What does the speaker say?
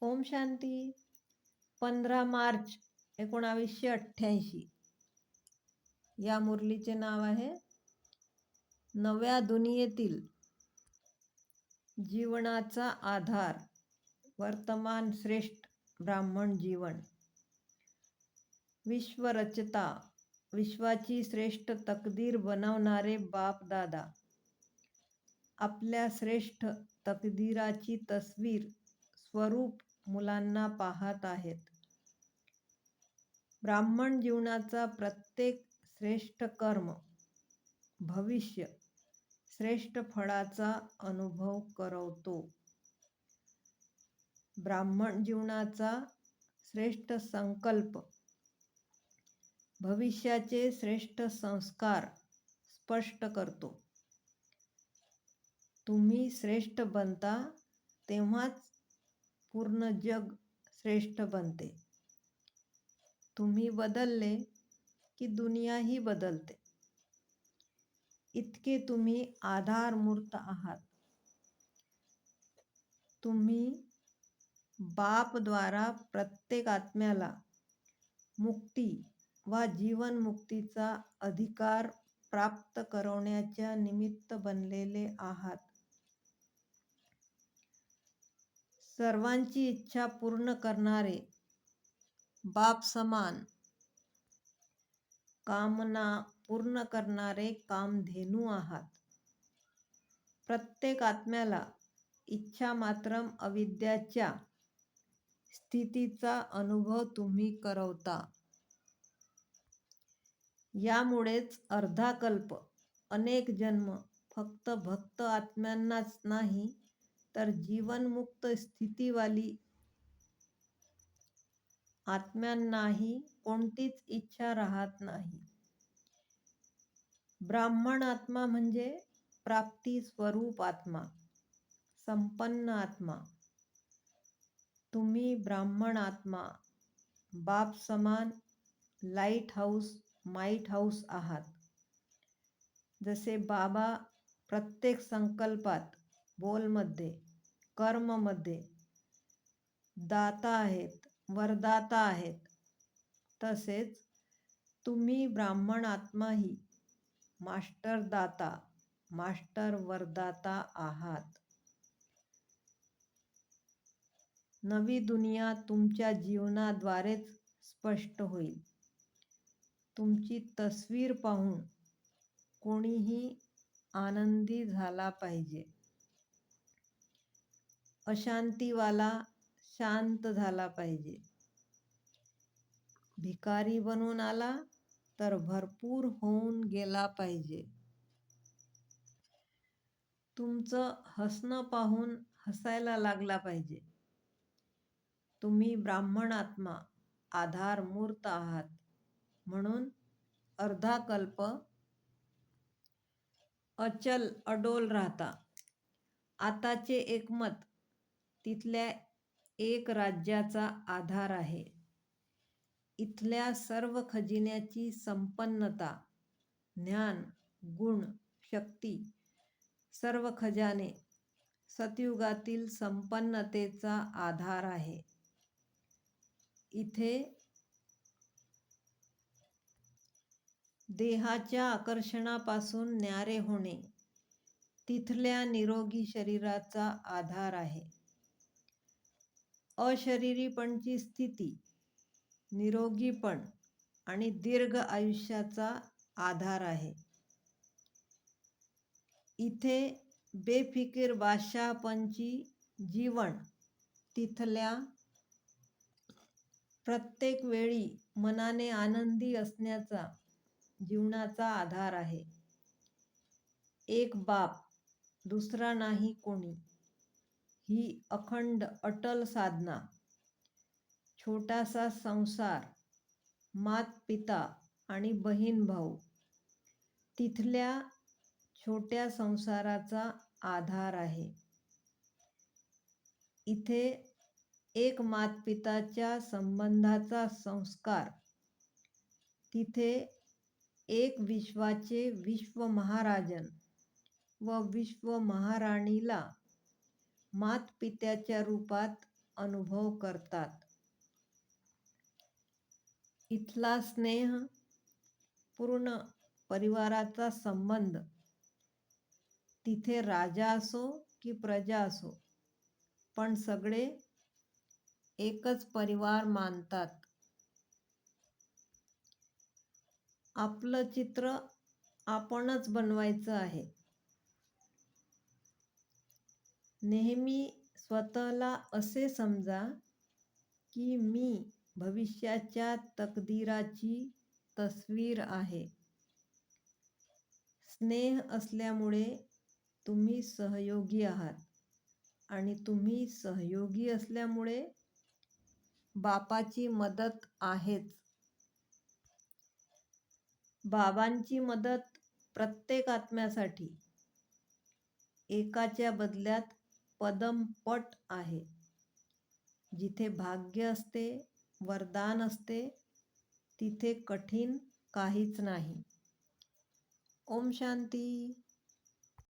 ओम शांती. पंधरा मार्च एकोणावीसशे अठ्ठ्याऐंशी. या मुरलीचे नाव आहे नव्या दुनियेतील जीवनाचा आधार वर्तमान श्रेष्ठ ब्राह्मण जीवन. विश्वरचता विश्वाची श्रेष्ठ तकदीर बनवणारे बाप दादा. आपल्या श्रेष्ठ तकदीराची तस्वीर स्वरूप मुलांना पाहत आहेत. ब्राह्मण जीवनाचा प्रत्येक श्रेष्ठ कर्म भविष्य श्रेष्ठ फळाचा अनुभव करवतो. ब्राह्मण जीवनाचा श्रेष्ठ संकल्प भविष्याचे श्रेष्ठ संस्कार स्पष्ट करतो. तुम्ही श्रेष्ठ बनता तेव्हाच पूर्ण जग श्रेष्ठ बनते. तुम्ही बदलले की दुनियाही बदलते. इतके तुम्ही आधारमूर्त आहात. तुम्ही बापद्वारा प्रत्येक आत्म्याला मुक्ती वा जीवनमुक्तीचा अधिकार प्राप्त करवण्याच्या निमित्त बनलेले आहात. सर्वांची इच्छा पूर्ण करणारे बाप समान. कामना पूर्ण करणारे कामधेनू आहात. प्रत्येक आत्म्याला इच्छा मात्र अविद्याच्या स्थितीचा अनुभव तुम्ही करवता. यामुळेच अर्धा कल्प अनेक जन्म फक्त भक्त आत्म्यांनाच नाही तर जीवनमुक्त स्थितीवाली आत्म्यांनाही कोणतीच इच्छा राहत नाही. ब्राह्मण आत्मा म्हणजे प्राप्ती स्वरूप आत्मा संपन्न आत्मा. तुम्ही ब्राह्मण आत्मा बाप समान लाइट हाऊस माईट हाऊस आहात. जसे बाबा प्रत्येक संकल्पात बोलमध्ये कर्ममध्ये. दाता आहेत वरदाता आहेत. तसेच तुम्ही ब्राह्मण आत्माही मास्टर दाता मास्टर वरदाता आहात. नवी दुनिया तुमच्या जीवनाद्वारेच स्पष्ट होईल. तुमची तस्वीर पाहून कोणीही आनंदी झाला पाहिजे. अशांतीवाला शांत झाला पाहिजे. भिकारी बनून आला तर भरपूर होऊन गेला पाहिजे. तुमचं हसणं पाहून हसायला लागला पाहिजे. तुम्ही ब्राह्मण आत्मा आधार मूर्त आहात. म्हणून अर्धा कल्प अचल अडोल राहता. आताचे एकमत तिथल्या एक राज्याचा आधार आहे. इथल्या सर्व खजिन्याची संपन्नता ज्ञान गुण शक्ती सर्व खजाने सतयुगातील संपन्नतेचा आधार आहे. इथे देहाच्या आकर्षणापासून न्यारे होणे तिथल्या निरोगी शरीराचा आधार आहे. अशरीरीपणची स्थिती निरोगीपण आणि दीर्घ आयुष्याचा आधार आहे. इथे बेफिकीर बादशाहपणची जीवन तिथल्या प्रत्येक वेळी मनाने आनंदी असण्याचा जीवनाचा आधार आहे. एक बाप दुसरा नाही कोणी. ही अखंड अटल साधना. छोटासा संसार मात पिता आणि बहीण भाऊ. तिथल्या छोट्या संसाराचा आधार आहे. इथे एक मातपिताच्या संबंधाचा संस्कार. तिथे एक विश्वाचे विश्व महाराजन व विश्व महाराणीला मातपित्याच्या रूपात अनुभव करतात. इथला स्नेह पूर्ण परिवाराचा संबंध. तिथे राजा असो की प्रजा असो पण सगळे एकच परिवार मानतात. आपलं चित्र आपणच बनवायचं आहे. नेहमी स्वतःला असे समजा की मी भविष्याच्या तकदीराची तस्वीर आहे. स्नेह असल्यामुळे तुम्ही सहयोगी आहात आणि तुम्ही सहयोगी असल्यामुळे बापाची मदत आहेच. बाबांची मदत प्रत्येक आत्म्यासाठी. एकाच्या बदल्यात पदमपट आहे. जिथे भाग्य असते वरदान असते तिथे कठीण काहीच नाही. ओम शांती.